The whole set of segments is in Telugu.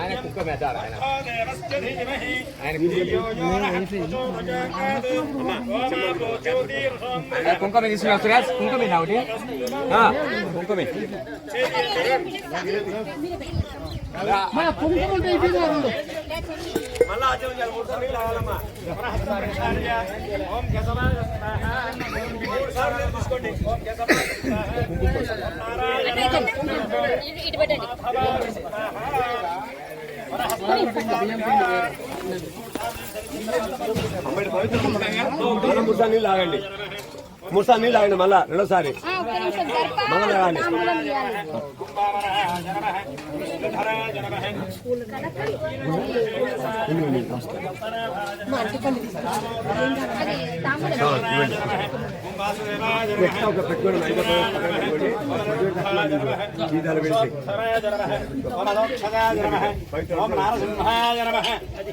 ఆయన కుక్క అదారు ఆయన. ఆయన ధియో యో నః ప్రచోదయాత్. ఒకటి. ఆ, కుంకమే ఇటు పెట్టండి. మూడు సార్లు నీళ్ళు తాగండి సార్లు నీళ్ళు తాగండి మళ్ళా రెండోసారి మళ్ళా తాగండి. ఒక పెట్టుకోండి గీతాలు పెట్టి. ఓం నారసింహాయ నమః.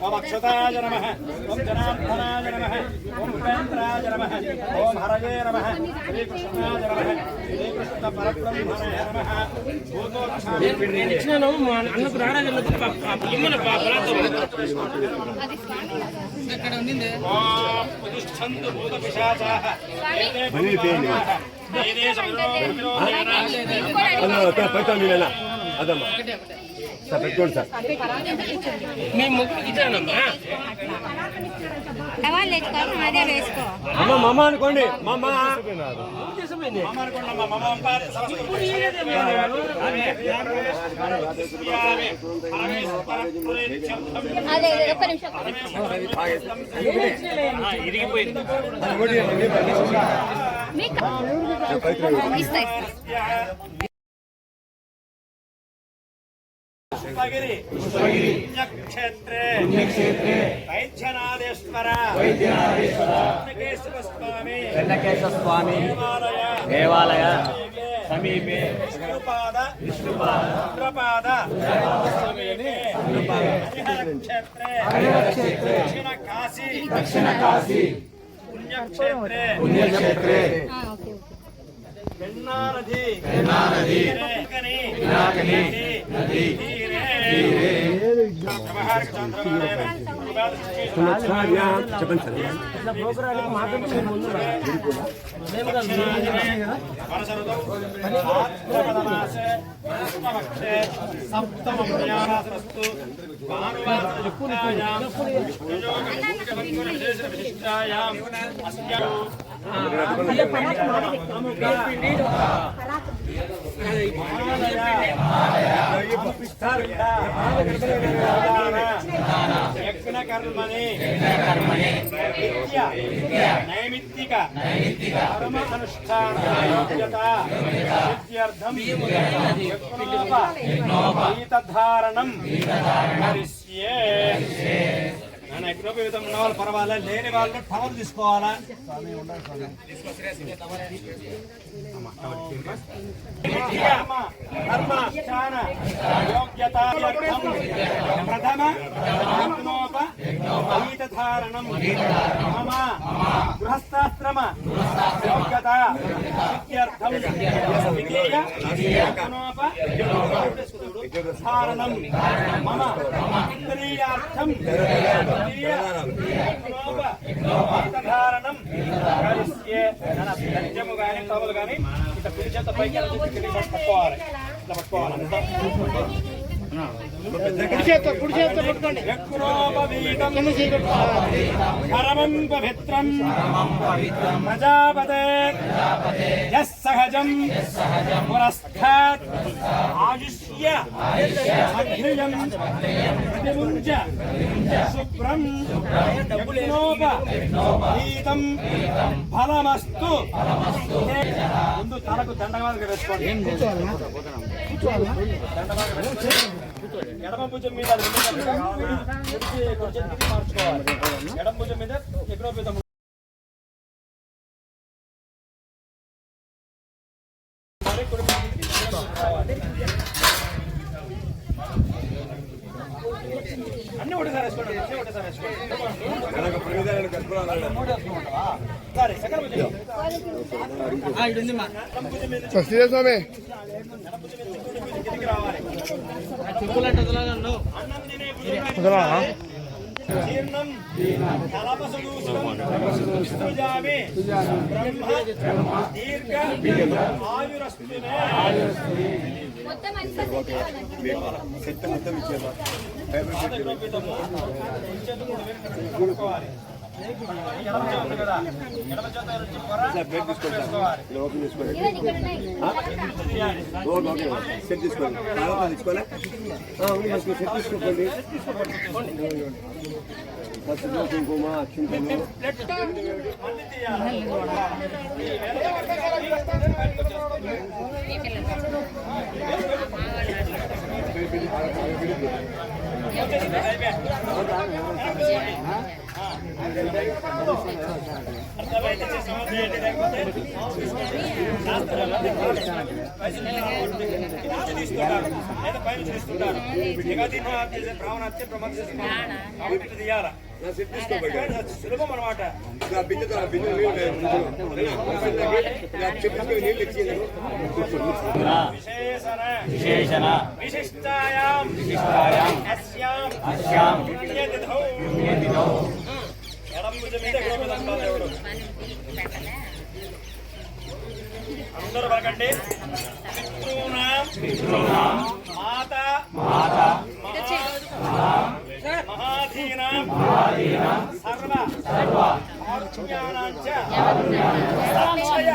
ఓం అక్షతాయ నమః. ఓం జనార్దనాయ నమః. ఓం ఉపేంద్రాయ నమః. ఓం హరయే నమః. శ్రీకృష్ణాయ నమః. శ్రీకృష్ణ పరబ్రహ్మణే నమః. భూతోక్షాయ ఓం ప్రతిష్ఠంతు భూతపిశాచాః. ఏతే భూతాః. ఏదే సమయోభిరోధేన. అన్న పెట్టండి నేను అదమ్మా సార్ పెట్టుకోండి సార్. టవాల్ తెచ్చుకో అదే వేసుకో. అమ్మ మమ్మ అనుకోండి. మమ్మ మమ అనుకోండమ్మా, ఇస్తా పుష్పగిరి పుణ్యక్షేత్రే వైద్యనాథేశ్వర వెంకటేశ్వర స్వామి వెంకటేశ్వర స్వామి దేవాలయ దేవాలయ సమీపే విష్ణుపాద విష్ణుపాద రుద్రపాద సమీపే హరిహర క్షేత్రే దక్షిణ కాశీ దక్షిణ వెన్నానది వెన్నానది వినాకని వినాకని నది తీరే. చెప్పండి సార్ వరసరుదౌ భాద్రపదమాసే కృష్ణపక్షే సప్తమభ్యాసరస్తు భానువాసయుక్తాయాం విశేషవిశిష్టాయాం అస్యాం యజ్ఞకర్మణి విద్య నైమిత్తిక కర్మ అనుష్ఠాన యోగ్యత సిద్ధ్యర్థం యజ్ఞోపీతధారణం కరిష్యే నాన్న యజ్ఞోపేతం ఉన్న వాళ్ళు పర్వాలేదు లేని వాళ్ళు టవర్ తీసుకోవాలా? కర్మ కర్మ యోగ్యత ప్రథమ యజ్ఞోప మమ గృహస్థాశ్రమ. యోగ్యత. సిద్ధ్యర్థం ద్వితీయ మమ ఇంద్రియార్థం. ద్వితీయ యజ్ఞోప గీతధారణం కరిష్యే నాన్న గద్యము ఇట్లా పైకి పట్టుకోవాలి. ఇట్లా పట్టుకోవాలి. పరమం పవిత్రం. ప్రజాపతే. సహజం. పురస్థాత్. ఆయుష్య. అఘ్రియం ప్రతిముంజ శుభ్రం. యజ్ఞోపవీతం ఫలమస్తు. ముందు తలకు దండగా వేసుకోండి. ఎడమ భుజం మీద మార్చుకోవాలి. ఎడమ భుజం మీద తీసుకోవాలి. అన్ని ఒకటేసారి వేసుకోండి. అన్ని ఒకటేసారి వేసుకోండి. సరే సెకండ్ భుజం స్వామి రావాలి. జీర్ణం కలపసదూషామి బ్రహ్మ దీర్ఘ ఆయురస్తునే మొత్తం అంతా సెట్ మొత్తం ఇచ్చేమా చేతులు సెట్ తీసుకోండి. ఫస్ట్ సెట్ తీసుకోండి ఫస్ట్ కుంకుమ అక్షింతలు మళ్ళీ తీయాలి. ఈ వెనక బయటకు వచ్చేస్తుంది. ఈ పిల్లలు వచ్చేసింది, అయిపోయింది. అర్థమైతే చేసామా? చేయండి. లేకపోతే శాస్త్రంలో తీసుకుంటారు లేదా పైన తీసుకుంటారు జగతి బ్రాహ్మణత్య ప్రమత్య కాబట్టి ఇట్లా తీయాలా నా సెట్ తీసుకోబడి సులభం అనమాట నా బిందెతో ఆ బిందె నీళ్ళు చెప్పేసుకొని నీళ్ళు ఇచ్చింది విశేషణ విశేషణ విశిష్టాయాం విశిష్టాయాం అస్యాం అస్యాం అందరూ పలకండి మాత మాత మహాధీనాం సర్వ ఆత్మ్యానాంచ సంశయ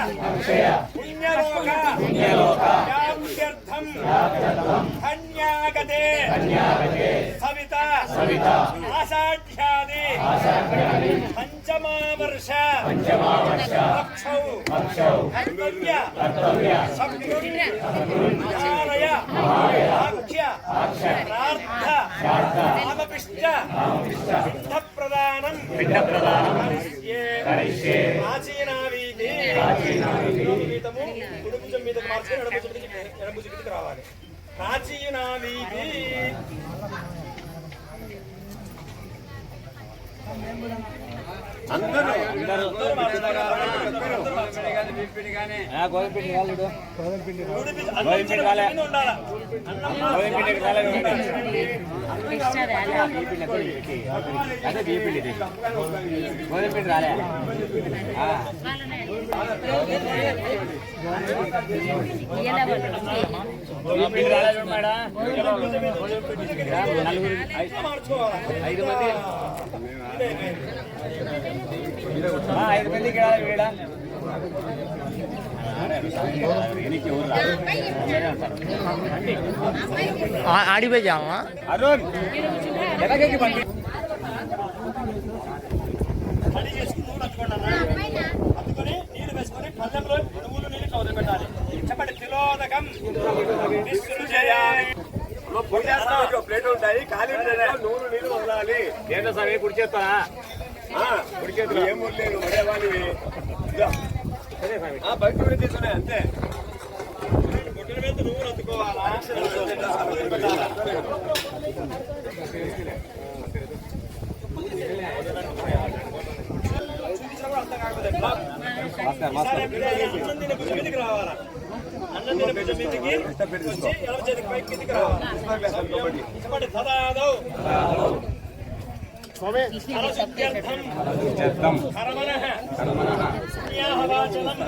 పుణ్యలోక వ్యాప్త్యర్థం ధన్యాగతే సవిత ఆషాఢ్యాది పక్షౌ కర్తవ్య శక్రున్మాలయ ఆఖ్య ప్రార్థ రామకృష్ణ పిండ ప్రదానం కరిష్యే ప్రాచీనావీతి గీతము కుడుపుజం మీద మార్చి ఎడభుజం మీదకి ఎడభుజం మీదకి రావాలి ప్రాచీనావీతి అందరూ. గోధుమపిండి కాదు కుడిపి- అన్నం చిన్న గోధుమపిండి రాలేదు అదే బియ్యపిండి గోధుమపిండి రాలే. ఆ. రాలేదు మేడం. నలుగురు ఐదు మంది. ఐదు మందికి రాలేదు వీడ ఆడిపోయి జామా. అరుణ్ ఎలాగకి పండి రెడీ చేసుకుని నూనె. అత్తుకొని నీళ్ళు వేసుకొని పళ్ళెంలో నువ్వులు నీళ్ళు కౌలు పెట్టాలి. చెప్పండి తిలోదకం. విసృజయామి. ప్లేట్ ఉంటాయి ఖాళీ నూనె నీళ్ళు వదలాలి. ఏంటో సార్ కుడి చేస్తారా ఏం లేదు వడేవాళ్ళవి బయట కూడా తీసుకున్నాయి అంతే బొట్టల మీద నువ్వులు అత్తుకోవాలా అన్నం మీదకి రావాలా అన్నం వచ్చి చేతికి పైకి కిందికి రావాలి? చెప్పండి తదాదౌ నరశుద్ధ్యర్థం చేద్దాం కరమణః పుణ్యాహవాచనం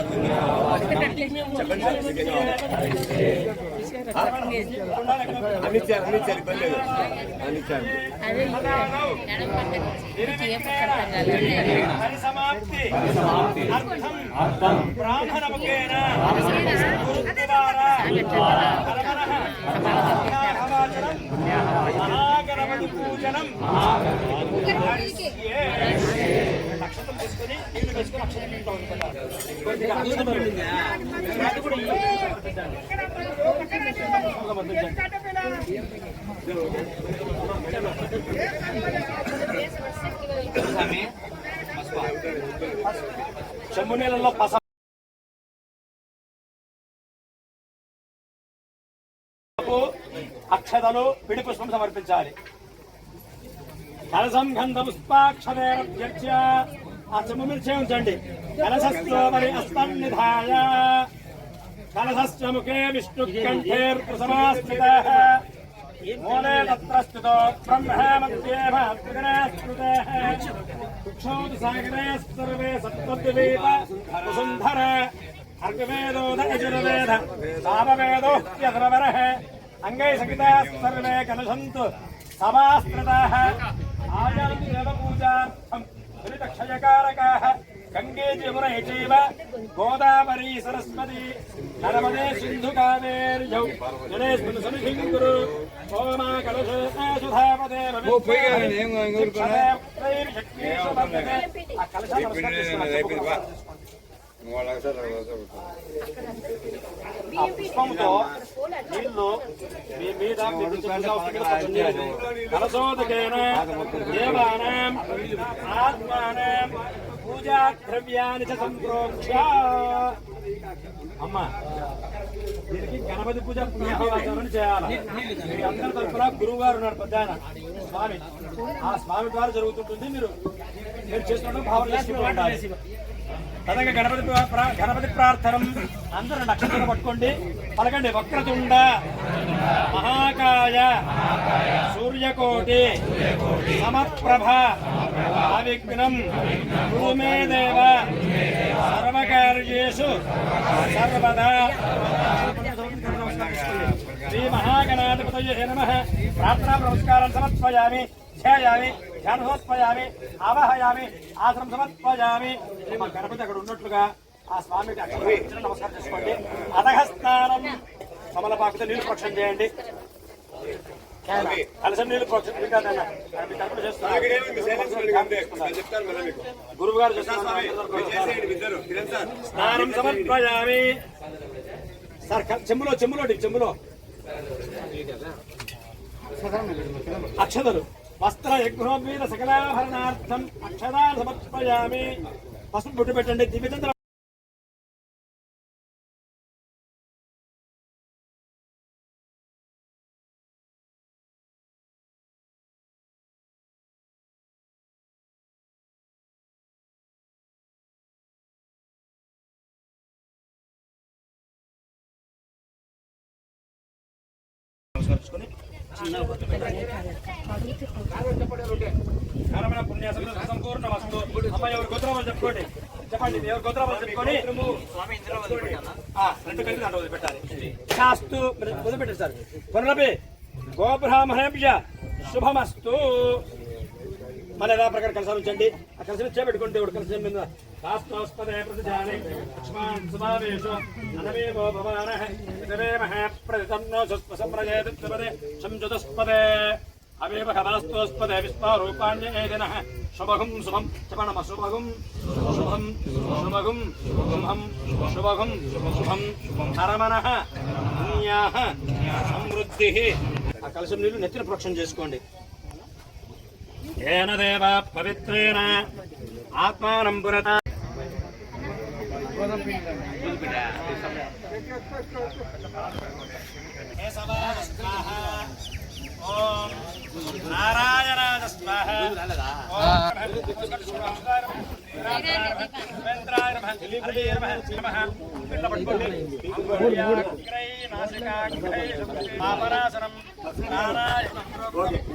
అన్నిచ్చారు అన్నిచ్చారు ఇబ్బంది లేదు అన్నిచ్చారు పరిసమాప్తి అర్థం అర్థం బ్రాహ్మణముఖేన గురుద్వారా కరమణః పుణ్యాహవాచనం మహాగణపతి పూజనం. అక్షతం తీసుకొని నీళ్ళు వేసుకొని అక్షతం అది కూడా చెంబు నీళ్ళలో పస అక్షతలు పిడి పుష్పం సమర్పించాలి. కలసంగంధ గంధ పుష్పాక్షరేణ్యర్చ్య ఆ చెమ్ము మీద చేయించండి అస్తం నిధాయ కలశశ్చ ముఖే విష్ణుకంఠేర్సమాస్థితः మూలే తత్ర స్థితో బ్రహ్మ మధ్యే భాస్కరే స్మృతः కుక్షోతి సాగరే సర్వే సప్తద్వీప వసుంధర. అర్గవేదోద యజుర్వేద. సామవేదోహ్యధరవరः. అంగై సహితాः కలసంతు కలశంతు. సమాస్త్రితాः ఆయాन्ति క్షయకారకాः గంగే జమున చైవ గోదావరి సరస్వతి నర్మదే సింధు కావేర్యౌ జలేస్మిన్ కురు ఓమా ఓ ఏం ఆ ఆ మీ మీద మీ పుస్తకంగా పూజా ద్రవ్యాన్ని చ సంప్రోక్ష అమ్మా దీనికి గణపతి పూజ పుణ్యవాచనం చేయాలి అందరి తరఫున గురువు గారు ఉన్నారు పెద్ద ఆయన, స్వామి ఆ స్వామి ద్వారా జరుగుతుంటుంది మీరు మీరు చేస్తున్న భావన చేసుకుంటూ ఉండాలి అలాగే గణపతి గణపతి ప్రార్థనం. అందరూ నక్షత్రం పట్టుకోండి. పలకండి. వక్రతుండ. మహాకాయ. సూర్యకోటి. సమప్రభ. అవిఘ్నం. భూమే దేవ. సర్వకార్యేషు. సర్వదా శ్రీ మహాగణాధిపతయ నమ. ప్రార్థనా నమస్కారం సమర్పయామి. ధ్యాయామి ధ్యానోత్పయామి ఆవాహయామి ఆశ్రమం సమర్పయామి మా గణపతి అక్కడ ఉన్నట్లుగా ఆ స్వామికి ఇచ్చిన నమస్కారం చేసుకోండి. అధగ స్నానం కమలపాకుతో నీళ్ళు పక్షం చేయండి. తరపున చేస్తున్నారు. గురువు గారు స్నానం సమర్పయామి. సార్ క- చెంబులో చెంబులో చెంబులో. అక్షతలు. వస్త్ర సకలాభరణార్థం అక్షరా సమర్పయామి పసుపు బొట్టు పెట్టండి దివ్యచంద్ర నమస్కరించుకొని చెప్పుకోండి. చెప్పండి ఎవరి గోత్రాలు చెప్పుకొని ఆ, రెండు కలిసి దాంట్లో వదిలిపెట్టాలి శాస్తు వదిలిపెట్టారు సార్. పునరపి గోబ్రాహ్మణేభ్య శుభమస్తు. మన యథా ప్రకారం కలిసి ఉంచండి ఆ కలిసి చేపెట్టుకోండి దేవుడు కలిసి మీద ప్రతిజాని లక్ష్మాన్ సమావేశో అనవేవో భవానః ఇతరేమః ప్రతితన్నో సుస్పసప్రజేత త్రిపదే సంజుతస్పదే అవేవ హవాస్తోస్పదే విశ్వరూపాణ్యేదినః శుభగం శుభం చెప్పనమ శుభగం శుభం శుభగం శుభం శుభగం శుభం హరమనః పుణ్యాః సమృద్ధి ఆ కలశం నీళ్ళు నెత్తిన ప్రోక్షణ చేసుకోండి. ఏన దేవ పవిత్రేణ। ఆత్మానం పురత ఓం నారాయణాయ స్వాహ ఓం ఉపేంద్రాయ నమః దిలీపుడే నమః నమః నారాయణ స్వాహ. అగ్రై నాసికాగ్రై పాపనాశనం నారాయణం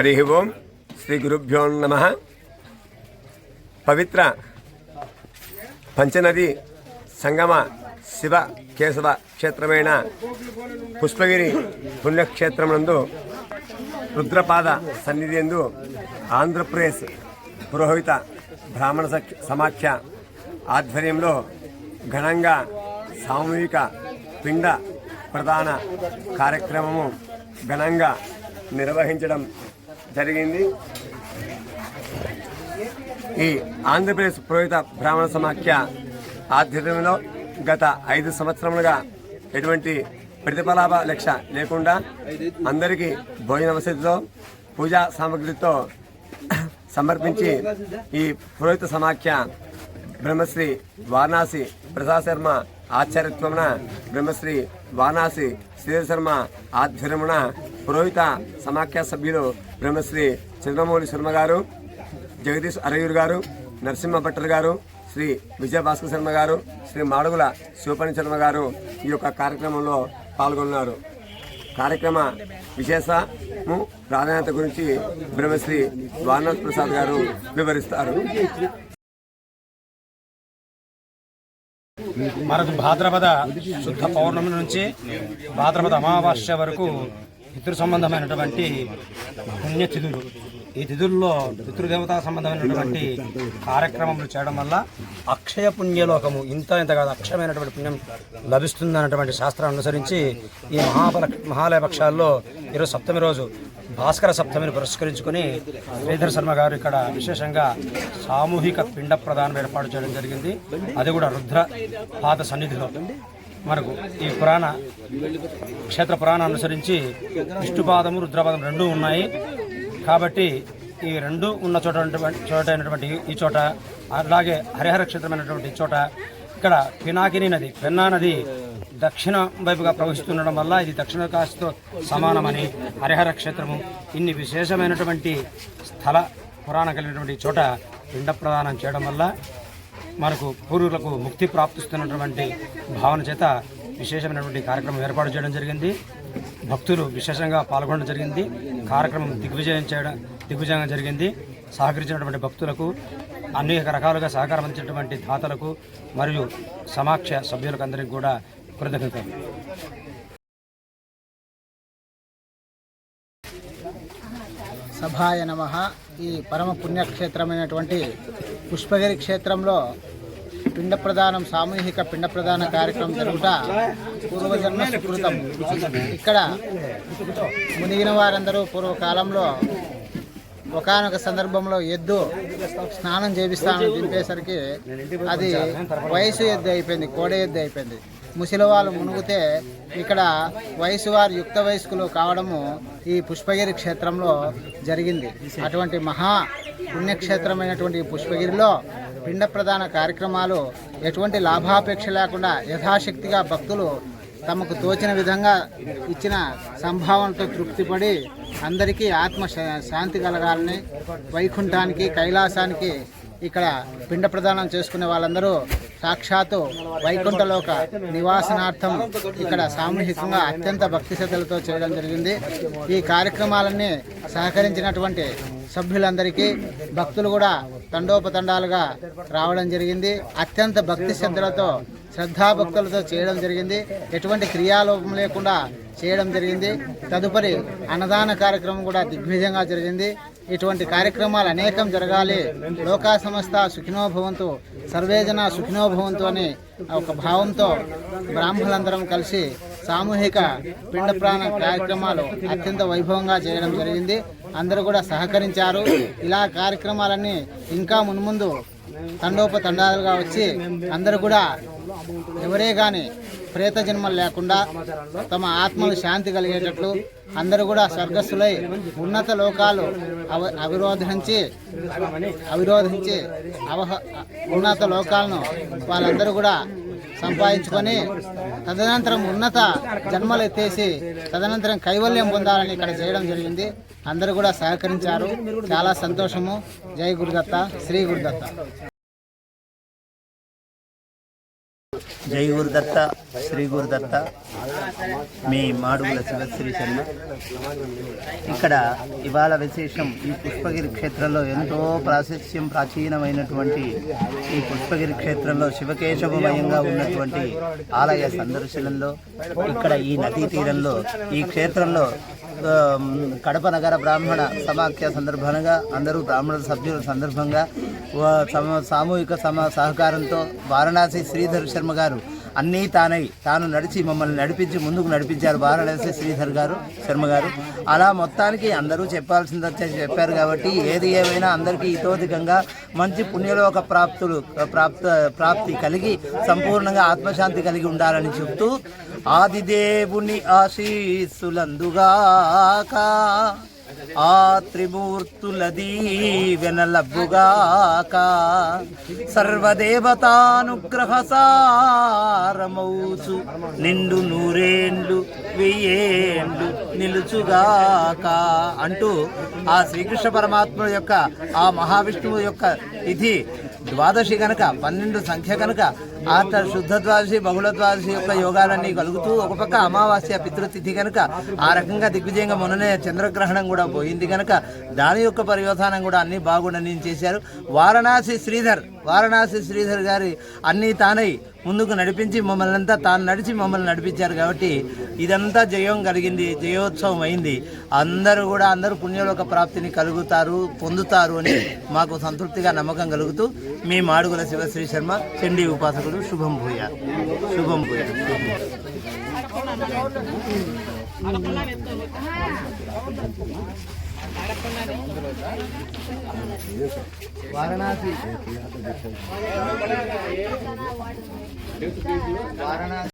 హరి ఓం శ్రీ గురుభ్యో నమ పవిత్ర పంచనది సంగమ శివ కేశవ క్షేత్రమైన పుష్పగిరి పుణ్యక్షేత్రమునందు రుద్రపాద సన్నిధి ఎందు ఆంధ్రప్రదేశ్ పురోహిత బ్రాహ్మణ సఖ్య- సమాఖ్య ఆధ్వర్యంలో ఘనంగా సామూహిక పిండ ప్రధాన కార్యక్రమము ఘనంగా నిర్వహించడం జరిగింది. ఈ ఆంధ్రప్రదేశ్ పురోహిత బ్రాహ్మణ సమాఖ్య ఆధ్వర్యంలో గత ఐదు సంవత్సరములుగా ఎటువంటి ప్రతిఫలాభ లక్ష్య లేకుండా అందరికీ భోజన వసతితో పూజా సామగ్రితో సమర్పించి ఈ పురోహిత సమాఖ్య బ్రహ్మశ్రీ వారణాసి ప్రసాద్ శర్మ ఆచార్యత్వమున బ్రహ్మశ్రీ వారణాసి శ్రీధర్ ఆధ్వర్యమున పురోహిత సమాఖ్య సభ్యులు బ్రహ్మశ్రీ చంద్రమౌళి శర్మ గారు జగదీష్ అరయూర్ గారు నరసింహ భట్టర్ గారు శ్రీ విజయభాస్కర్ శర్మ గారు శ్రీ మాడుగుల శివపణి శర్మ గారు ఈ యొక్క కార్యక్రమంలో పాల్గొన్నారు. కార్యక్రమ విశేషము ప్రాధాన్యత గురించి బ్రహ్మశ్రీ వారణాథ్ ప్రసాద్ గారు వివరిస్తారు. మనకు భాద్రపద శుద్ధ పౌర్ణమి నుంచి భాద్రపద అమావాస్య వరకు పితృ సంబంధమైనటువంటి పుణ్యతిథులు. ఈ తిథుల్లో పితృదేవతా సంబంధమైనటువంటి కార్యక్రమములు చేయడం వల్ల అక్షయ పుణ్యలోకము ఇంత ఇంత కాదు అక్షయమైనటువంటి పుణ్యం లభిస్తుందన్నటువంటి శాస్త్రాన్ని అనుసరించి ఈ మహాబల మహాలయ పక్షాల్లో ఈరోజు సప్తమి రోజు భాస్కర సప్తమిని పురస్కరించుకొని శ్రీధర్ శర్మ గారు ఇక్కడ విశేషంగా సామూహిక పిండ ప్రదానం ఏర్పాటు చేయడం జరిగింది. అది కూడా రుద్ర పాద సన్నిధిలో. మనకు ఈ పురాణ క్షేత్ర పురాణం అనుసరించి విష్ణుపాదము రుద్రపాదం రెండూ ఉన్నాయి. కాబట్టి ఈ రెండు ఉన్న చోట చోట అయినటువంటి ఈ చోట అలాగే హరిహర క్షేత్రమైనటువంటి ఈ చోట ఇక్కడ పినాకిని నది పెన్నా నది దక్షిణ వైపుగా ప్రవహిస్తుండడం వల్ల ఇది దక్షిణ కాశీతో సమానమని హరిహర క్షేత్రము ఇన్ని విశేషమైనటువంటి స్థల పురాణం కలిగినటువంటి చోట పిండ ప్రదానం చేయడం వల్ల మనకు పూర్వులకు ముక్తి ప్రాప్తిస్తున్నటువంటి భావన చేత విశేషమైనటువంటి కార్యక్రమం ఏర్పాటు చేయడం జరిగింది. భక్తులు విశేషంగా పాల్గొనడం జరిగింది. కార్యక్రమం దిగ్విజయం చేయడం దిగ్విజయంగా జరిగింది. సహకరించినటువంటి భక్తులకు అనేక రకాలుగా సహకారం అందించినటువంటి దాతలకు మరియు సమాఖ్య సభ్యులకు అందరికీ కూడా కృతజ్ఞతలు. సభాయ నమ. ఈ పరమ పుణ్యక్షేత్రమైనటువంటి పుష్పగిరి క్షేత్రంలో పిండ ప్రదానం సామూహిక పిండ ప్రదాన కార్యక్రమం జరుగుట పూర్వజన్మ సుకృతం. ఇక్కడ మునిగిన వారందరూ పూర్వకాలంలో ఒకనొక సందర్భంలో ఎద్దు స్నానం చేపిస్తానని దింపేసరికి అది వయసు ఎద్దు అయిపోయింది కోడ ఎద్దు అయిపోయింది. ముసలి వాళ్ళు మునుగుతే ఇక్కడ వయసు వారు యుక్త వయస్కులు కావడము ఈ పుష్పగిరి క్షేత్రంలో జరిగింది. అటువంటి మహా పుణ్యక్షేత్రమైనటువంటి ఈ పుష్పగిరిలో పిండ ప్రధాన కార్యక్రమాలు ఎటువంటి లాభాపేక్ష లేకుండా యథాశక్తిగా భక్తులు తమకు తోచిన విధంగా ఇచ్చిన సంభావనతో తృప్తిపడి అందరికీ ఆత్మ శా- శాంతి కలగాలని వైకుంఠానికి కైలాసానికి ఇక్కడ పిండ ప్రదానం చేసుకునే వాళ్ళందరూ సాక్షాత్తు వైకుంఠలోక నివాసనార్థం ఇక్కడ సామూహికంగా అత్యంత భక్తి శ్రద్ధలతో చేయడం జరిగింది. ఈ కార్యక్రమాలన్నీ సహకరించినటువంటి సభ్యులందరికీ భక్తులు కూడా తండోపతండాలుగా రావడం జరిగింది. అత్యంత భక్తి శ్రద్ధలతో శ్రద్ధాభక్తులతో చేయడం జరిగింది. ఎటువంటి క్రియాలోపం లేకుండా చేయడం జరిగింది. తదుపరి అన్నదాన కార్యక్రమం కూడా దిగ్విజయంగా జరిగింది. ఇటువంటి కార్యక్రమాలు అనేకం జరగాలి. లోకా సంస్థ సుఖినోభవంతు సర్వేజన సుఖినోభవంతు అని ఒక భావంతో బ్రాహ్మణులందరం కలిసి సామూహిక పిండ ప్రాణ కార్యక్రమాలు అత్యంత వైభవంగా చేయడం జరిగింది. అందరూ కూడా సహకరించారు. ఇలా కార్యక్రమాలన్నీ ఇంకా మున్ముందు తండోపతండాలుగా వచ్చి అందరూ కూడా ఎవరే కానీ ప్రేత జన్మలు లేకుండా తమ ఆత్మలు శాంతి కలిగేటట్లు అందరూ కూడా స్వర్గస్థులై ఉన్నత లోకాలు అవ అవిరోధించి అవిరోధించి అవహ ఉన్నత లోకాలను వాళ్ళందరూ కూడా సంపాదించుకొని తదనంతరం ఉన్నత జన్మలు ఎత్తేసి తదనంతరం కైవల్యం పొందాలని ఇక్కడ చేయడం జరిగింది. అందరూ కూడా సహకరించారు. చాలా సంతోషము. జై గురుదత్త. శ్రీ గురుదత్త. జై గురుదత్త శ్రీ గురుదత్త. మీ మాడుగుల శివశ్రీ శర్మ ఇక్కడ ఇవాళ విశేషం ఈ పుష్పగిరి క్షేత్రంలో ఎంతో ప్రాశస్యం ప్రాచీనమైనటువంటి ఈ పుష్పగిరి క్షేత్రంలో శివకేశవమయంగా ఉన్నటువంటి ఆలయ సందర్శనంలో ఇక్కడ ఈ నదీ తీరంలో ఈ క్షేత్రంలో కడప నగర బ్రాహ్మణ సమాఖ్య సందర్భంగా అందరూ బ్రాహ్మణ సభ్యుల సందర్భంగా సామూహిక సమ సహకారంతో వారణాసి శ్రీధర్ శర్మ గారు అన్నీ తానై తాను నడిచి మమ్మల్ని నడిపించి ముందుకు నడిపించారు వారణాసి శ్రీధర్ గారు శర్మ గారు. అలా మొత్తానికి అందరూ చెప్పాల్సింది చెప్పారు కాబట్టి ఏది ఏమైనా అందరికీ ఇతోధికంగా మంచి పుణ్యలోక ప్రాప్తులు ప్రాప్త ప్రాప్తి కలిగి సంపూర్ణంగా ఆత్మశాంతి కలిగి ఉండాలని చెప్తూ ఆదిదేవుని ఆశీస్సులందుగాక. ఆ త్రిమూర్తులది వెనలబ్బుగాక సర్వదేవతానుగ్రహ సారమౌచు నిండు నూరేండ్లు వెయ్యేండ్లు నిలుచుగాక అంటూ ఆ శ్రీకృష్ణ పరమాత్ముడు యొక్క ఆ మహావిష్ణువు యొక్క ఇది ద్వాదశి కనుక పన్నెండు సంఖ్య కనుక ఆ శుద్ధ ద్వాదశి బహుళ ద్వాదశి యొక్క యోగాలన్నీ కలుగుతూ ఒక పక్క అమావాస్య పితృతిథి కనుక ఆ రకంగా దిగ్విజయంగా మొన్ననే చంద్రగ్రహణం కూడా పోయింది కనుక దాని యొక్క పర్యవసానం కూడా అన్ని బాగుండని చేశారు. వారణాసి శ్రీధర్ వారణాసి శ్రీధర్ గారి అన్నీ తానై ముందుకు నడిపించి మమ్మల్ని అంతా తాను నడిచి మమ్మల్ని నడిపించారు కాబట్టి ఇదంతా జయం కలిగింది జయోత్సవం అయింది. అందరూ కూడా అందరూ పుణ్యలోక ప్రాప్తిని కలుగుతారు పొందుతారు అని మాకు సంతృప్తిగా నమ్మకం కలుగుతూ మీ మాడుగుల శివశ్రీ శర్మ చండీ গরু শুভম ভূয়া শুভম ভূয়া वाराणसी। वाराणसी।